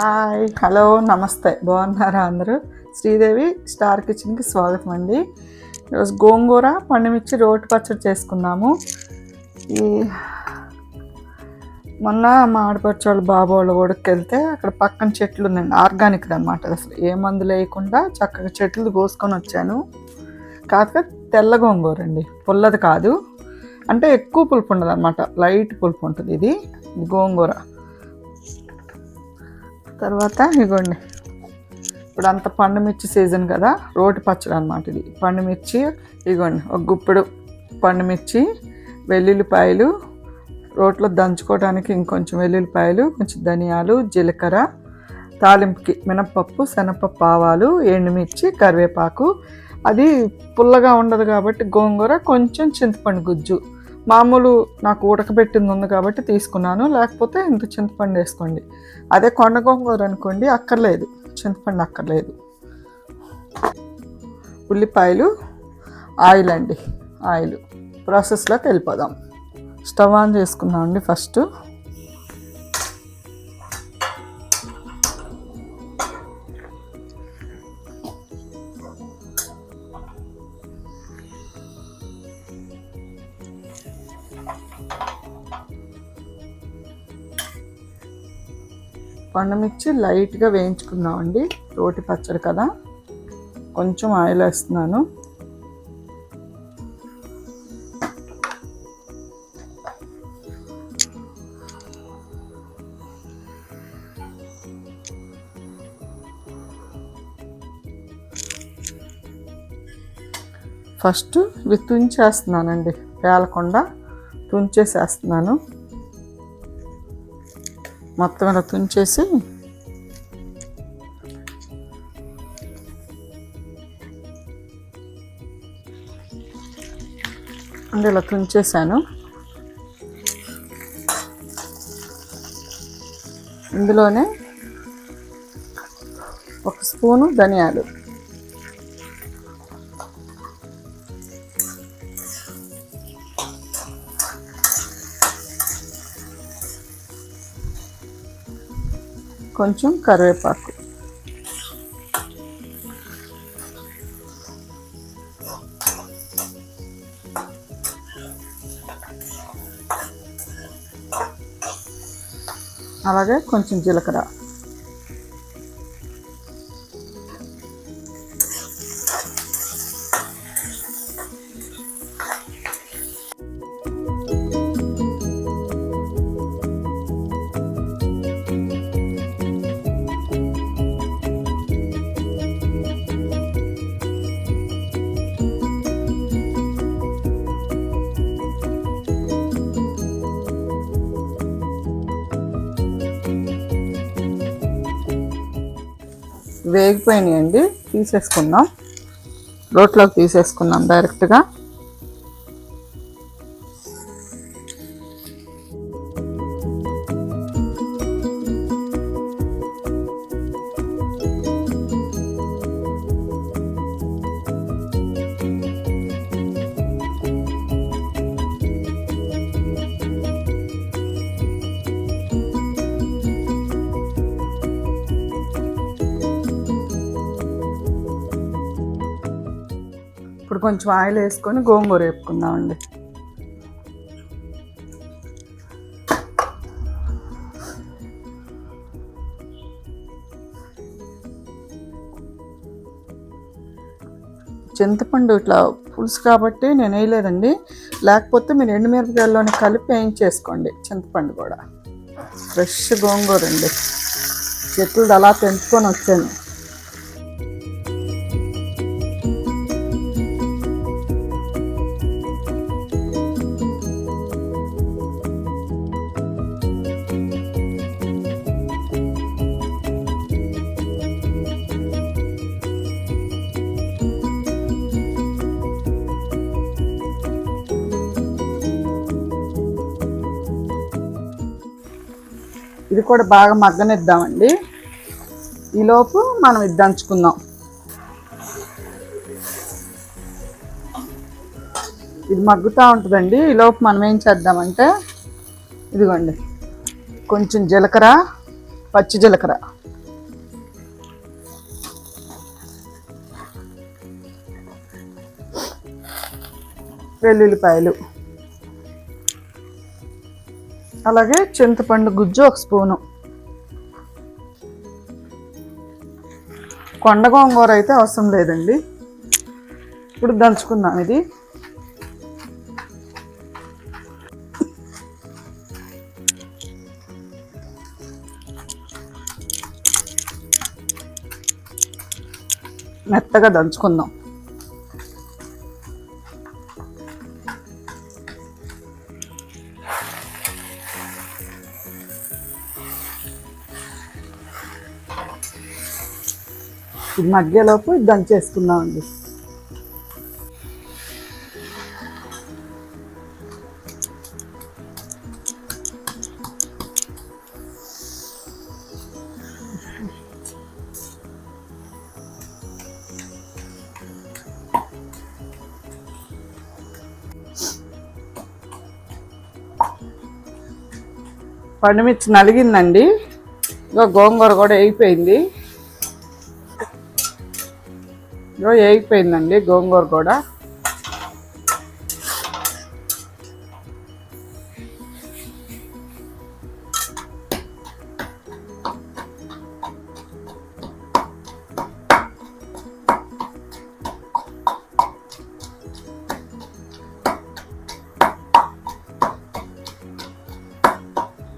Hi hello నమస్తే. బాగున్నారా అందరూ? శ్రీదేవి స్టార్ కిచెన్కి స్వాగతం అండి. ఈరోజు గోంగూర పండుమిర్చి రోటి పచ్చడి చేసుకుందాము. ఈ మొన్న మా ఆడపడిచే వాళ్ళు బాబు వాళ్ళ ఊడికి వెళ్తే అక్కడ పక్కన చెట్లు ఉన్నాయండి. ఆర్గానిక్ అనమాట అసలు. ఏ మందు లేకుండా చక్కగా చెట్లు కోసుకొని వచ్చాను. కాక తెల్ల గోంగూర అండి. పుల్లది కాదు. అంటే ఎక్కువ పులుపు ఉండదు అనమాట లైట్ పులుపు ఉంటుంది ఇది గోంగూర. తర్వాత ఇగోండి. ఇప్పుడు అంత పండుమిర్చి సీజన్ కదా రోటి పచ్చడి అనమాట ఇది. పండుమిర్చి ఇగోండి ఒక గుప్పెడు పండుమిర్చి వెల్లుల్లిపాయలు రోట్లో దంచుకోవడానికి ఇంకొంచెం వెల్లుల్లిపాయలు కొంచెం ధనియాలు జీలకర్ర తాలింపుకి మినప్పప్పు శనగపప్పు ఆవాలు ఎండుమిర్చి కరివేపాకు. అది పుల్లగా ఉండదు కాబట్టి గోంగూర కొంచెం చింతపండు గుజ్జు. మామూలు నాకు ఉడకబెట్టింది ఉంది కాబట్టి తీసుకున్నాను. లేకపోతే ఇంత చింతపండు వేసుకోండి. అదే కొండ గోంగూర అనుకోండి అక్కర్లేదు. చింతపండు అక్కర్లేదు. ఉల్లిపాయలు ఆయిల్ అండి. ఆయిల్. ప్రాసెస్లోకి వెళ్ళిపోదాం. స్టవ్ ఆన్ చేసుకుందాం అండి ఫస్ట్. పండుమిర్చి లైట్గా వేయించుకుందామండి. రోటి పచ్చడి కదా. కొంచెం ఆయిల్ వేస్తున్నాను. ఫస్ట్ ఇవి తుంచేస్తున్నానండి. పేలకుండా తుంచేసేస్తున్నాను. మొత్తం ఇలా తుంచేసి అంటే ఇలా తుంచేసాను. ఇందులోనే ఒక స్పూను ధనియాలు. కొంచెం కరివేపాకు. అలాగే కొంచెం జీలకర్ర. వేగిపోయినాయండి. తీసేసుకుందాం. రోట్లోకి తీసేసుకుందాం డైరెక్ట్గా. ఇప్పుడు కొంచెం ఆయిల్ వేసుకొని గోంగూర వేపుకుందామండి. చింతపండు ఇట్లా పులుసు కాబట్టి నేను వేయలేదండి. లేకపోతే మీరు ఎండుమిరపకాయల్లోనే కలిపి వేయించేసుకోండి చింతపండు కూడా. ఫ్రెష్ గోంగూర అండి. చెట్లు అలా తెంపుకొని వచ్చాను. ఇది కూడా బాగా మగ్గనిద్దామండి. ఈలోపు మనం ఇది దంచుకుందాం. ఇది మగ్గుతూ ఉంటుందండి. ఈలోపు మనం ఏం చేద్దామంటే ఇదిగోండి. కొంచెం జీలకర్ర పచ్చి జీలకర్ర. వెల్లుల్లిపాయలు. అలాగే చింతపండు గుజ్జు ఒక స్పూను. కొండ గోంగూర అయితే అవసరం లేదండి. ఇప్పుడు దంచుకుందాం ఇది. మెత్తగా దంచుకుందాం. మధ్యలోపు దంచేసుకున్నామండి పండుమిర్చి నలిగిందండి. ఇంకా గోంగూర కూడా అయిపోయింది ఇగో వేగిపోయిందండి గోంగూర కూడా.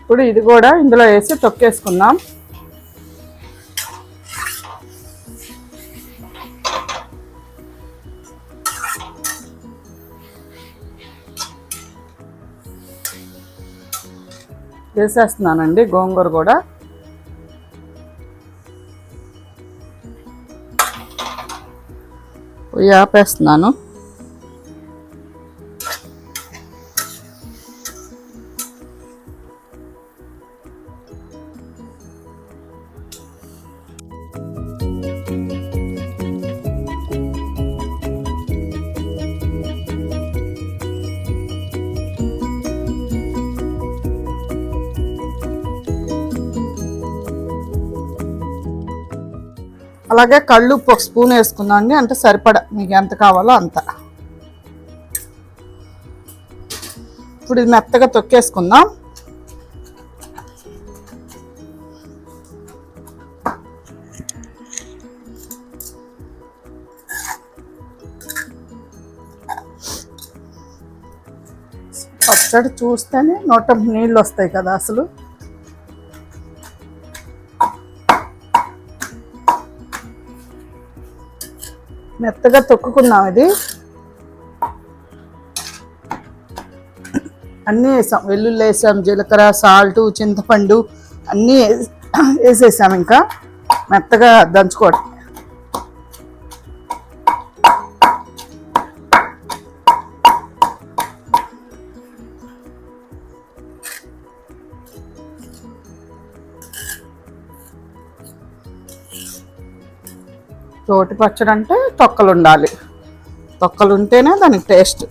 ఇప్పుడు ఇది కూడా ఇందులో వేసి తొక్కేసుకుందాం. వేసేస్తున్నానండి గోంగూర కూడా. పొయ్యి ఆపేస్తున్నాను. అలాగే కళ్ళు ఉప్పు ఒక స్పూన్ వేసుకుందాం అండి. అంటే సరిపడా మీకు ఎంత కావాలో అంత. ఇప్పుడు ఇది మెత్తగా తొక్కేసుకుందాం. పచ్చడి చూస్తేనే నోట నీళ్ళు వస్తాయి కదా అసలు. మెత్తగా తొక్కుకున్నాం ఇది. అన్నీ వేసాం. వెల్లుల్లి వేసాం జీలకర్ర సాల్ట్ చింతపండు అన్నీ వేసేసాం ఇంకా. మెత్తగా దంచుకోవడం తోటి పచ్చడి అంటే తొక్కలు ఉండాలి తొక్కలు ఉంటేనే దానికి టేస్ట్.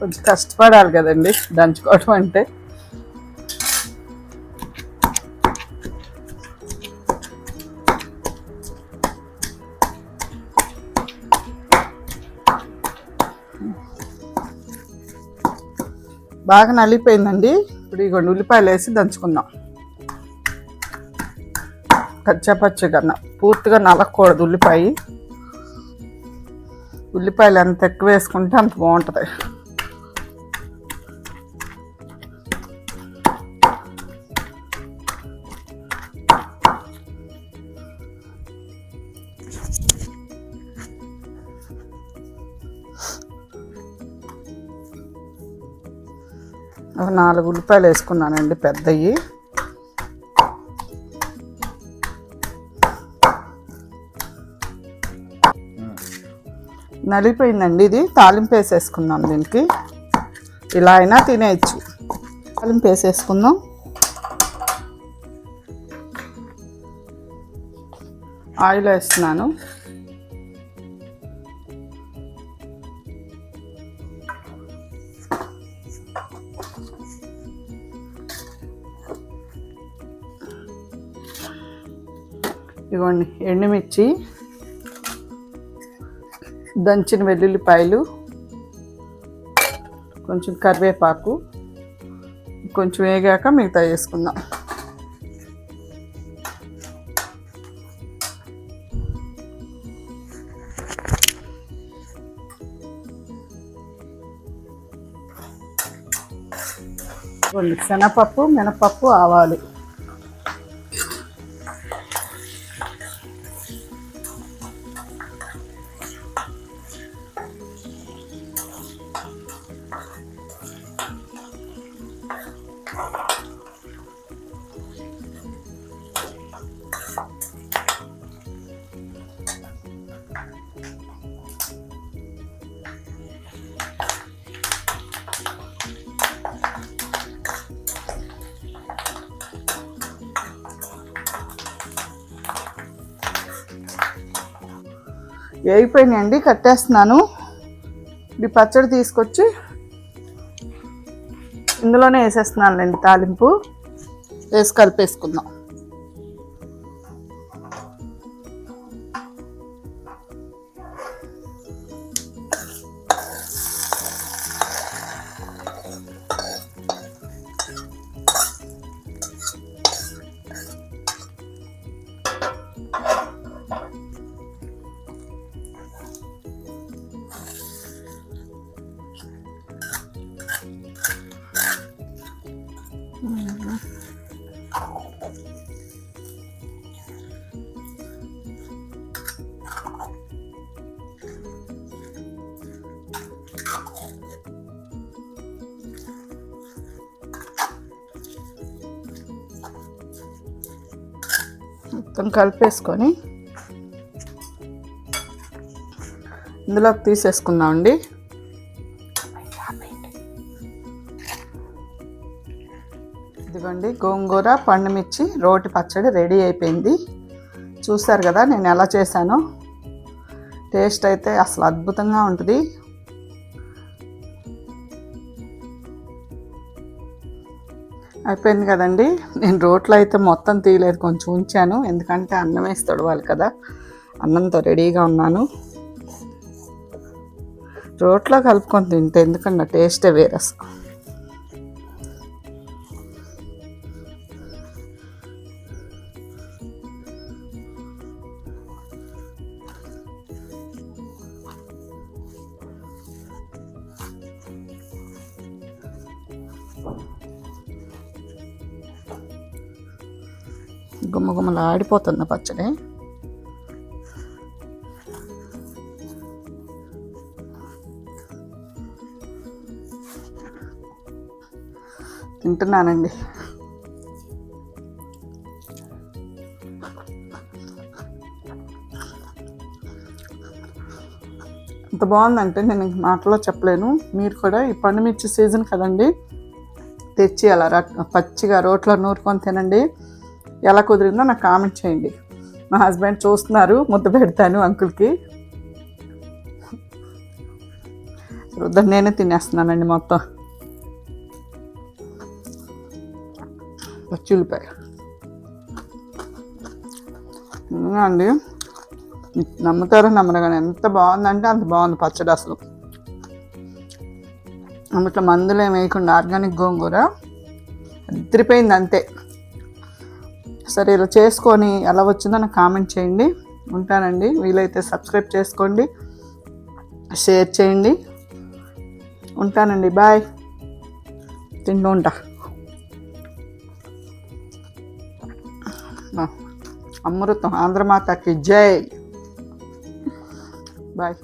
కొంచెం కష్టపడాలి కదండి దంచుకోవడం అంటే. బాగా నలిపోయిందండి. ఇప్పుడు ఇగోండి ఉల్లిపాయలు వేసి దంచుకుందాం. కచ్చపచ్చగా పూర్తిగా నలగకూడదు ఉల్లిపాయ. ఉల్లిపాయలు ఎంత ఎక్కువ వేసుకుంటే అంత బాగుంటుంది. నాలుగు ఉల్లిపాయలు వేసుకున్నానండి పెద్దవి నలిపోయిందండి ఇది. తాలింపు వేసేసుకుందాం దీనికి. ఇలా అయినా తినేయచ్చు. తాలింపు వేసేసుకుందాం. ఆయిల్ వేస్తున్నాను. ఇదిగోండి ఎండుమిర్చి దంచిన వెల్లుల్లిపాయలు కొంచెం కరివేపాకు కొంచెం వేగాక మిగతా వేసుకుందాం. శనగపప్పు మినపప్పు ఆవాలు. వేగిపోయినాయండి కట్టేస్తున్నాను. ఈ పచ్చడి తీసుకొచ్చి ఇందులోనే వేసేస్తున్నానులేండి తాలింపు. వేసి కలిపేసుకుందాం. మొత్తం కలిపేసుకొని ఇందులోకి తీసేసుకుందామండి. ఇదిగోండి గోంగూర పండుమిర్చి రోటి పచ్చడి రెడీ అయిపోయింది. చూసారు కదా నేను ఎలా చేశానో. టేస్ట్ అయితే అసలు అద్భుతంగా ఉంటుంది. అయిపోయింది కదండి. నేను రోట్లో అయితే మొత్తం తీయలేదు కొంచెం ఉంచాను. ఎందుకంటే అన్నం వేసి తొడవాలి కదా. అన్నంతో రెడీగా ఉన్నాను. రోట్లో కలుపుకొని తింటే ఎందుకంటే టేస్టే వేరే అసలు. అలా ఆడిపోతుంది పచ్చడి. తింటున్నానండి. ఎంత బాగుందంటే నేను ఇంక మాటలో చెప్పలేను. మీరు కూడా ఈ పండుమిర్చి సీజన్ కదండి. తెచ్చి అలా పచ్చిగా రోట్లో నూరుకొని తినండి. ఎలా కుదిరిందో నాకు కామెంట్ చేయండి. మా హస్బెండ్ చూస్తున్నారు ముద్ద పెడతాను అంకుల్కి వద్దని నేనే తినేస్తున్నానండి మొత్తం. పచ్చి ఉల్లిపాయ అండి మీకు నమ్ముతారో నమ్మరు కానీ ఎంత బాగుందంటే అంత బాగుంది పచ్చడి అసలు. అందులో మందులు ఏమి వేయకుండా ఆర్గానిక్ గోంగూర. అదిరిపోయింది అంతే. సరే ఇలా చేసుకొని ఎలా వచ్చిందో నాకు కామెంట్ చేయండి. ఉంటానండి. వీలైతే సబ్స్క్రైబ్ చేసుకోండి. షేర్ చేయండి. ఉంటానండి. బాయ్. తింటూ ఉంటా. అమృతం ఆంధ్రమాతకి జై. బాయ్.